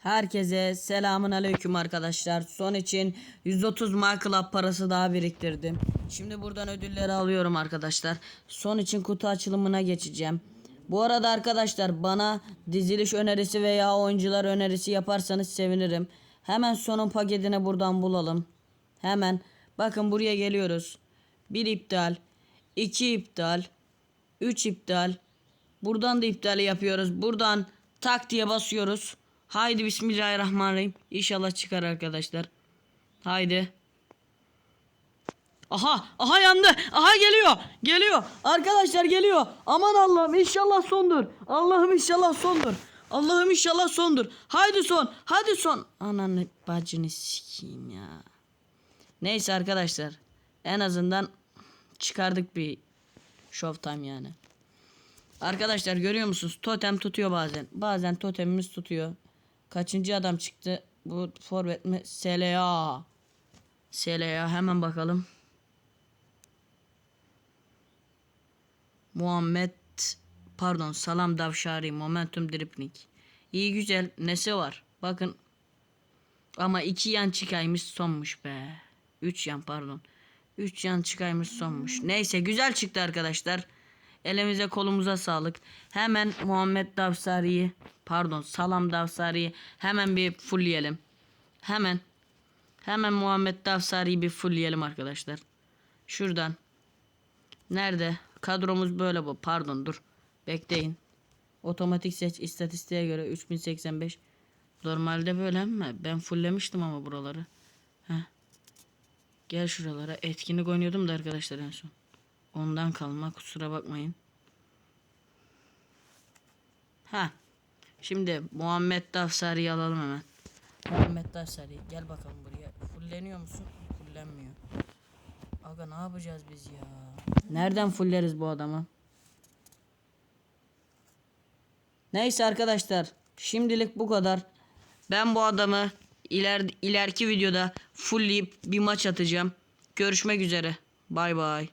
Herkese selamun aleyküm arkadaşlar. Son için 130 My Club parası daha biriktirdim. Şimdi buradan ödülleri alıyorum arkadaşlar. Son için kutu açılımına geçeceğim. Bu arada arkadaşlar bana diziliş önerisi veya oyuncular önerisi yaparsanız sevinirim. Hemen sonun paketini buradan bulalım. Hemen bakın buraya geliyoruz. 1 iptal, 2 iptal, 3 iptal. Buradan da iptali yapıyoruz. Buradan tak diye basıyoruz. Haydi bismillahirrahmanirrahim. İnşallah çıkar arkadaşlar. Haydi. Aha, aha yandı. Aha geliyor. Geliyor. Arkadaşlar geliyor. Aman Allah'ım inşallah sondur. Allah'ım inşallah sondur. Allah'ım inşallah sondur. Haydi son. Haydi son. Ananı bacını sikeyim ya. Neyse arkadaşlar. En azından çıkardık bir Showtime yani. Arkadaşlar görüyor musunuz? Totem tutuyor bazen. Bazen totemimiz tutuyor. Kaçıncı adam çıktı? Bu forvet mi? SLA. SLA hemen bakalım. Muhammed pardon Salam Davşari Momentum Dripnik. İyi güzel nesi var? Bakın ama iki yan çıkaymış sonmuş be. Üç yan pardon. Üç yan çıkaymış sonmuş. Neyse güzel çıktı arkadaşlar. Elimize kolumuza sağlık. Hemen Muhammed Davsari'yi pardon Salam Davsari'yi hemen bir fullleyelim. Hemen. Hemen Muhammed Davsari'yi bir fullleyelim arkadaşlar. Şuradan. Nerede? Kadromuz böyle bu. Pardon dur. Bekleyin. Otomatik seç istatistiğe göre 3085. Normalde böyle mi? Ben fulllemiştim ama buraları. Heh. Gel şuralara. Etkinlik oynuyordum da arkadaşlar en son. Ondan kalma kusura bakmayın. Ha. Şimdi Muhammed Davsari'yi alalım hemen. Muhammed Davsari gel bakalım buraya. Fulleniyor musun? Fullenmiyor. Aga ne yapacağız biz ya? Nereden fulleriz bu adamı? Neyse arkadaşlar. Şimdilik bu kadar. Ben bu adamı iler, ileriki videoda fullleyip bir maç atacağım. Görüşmek üzere. Bay bay.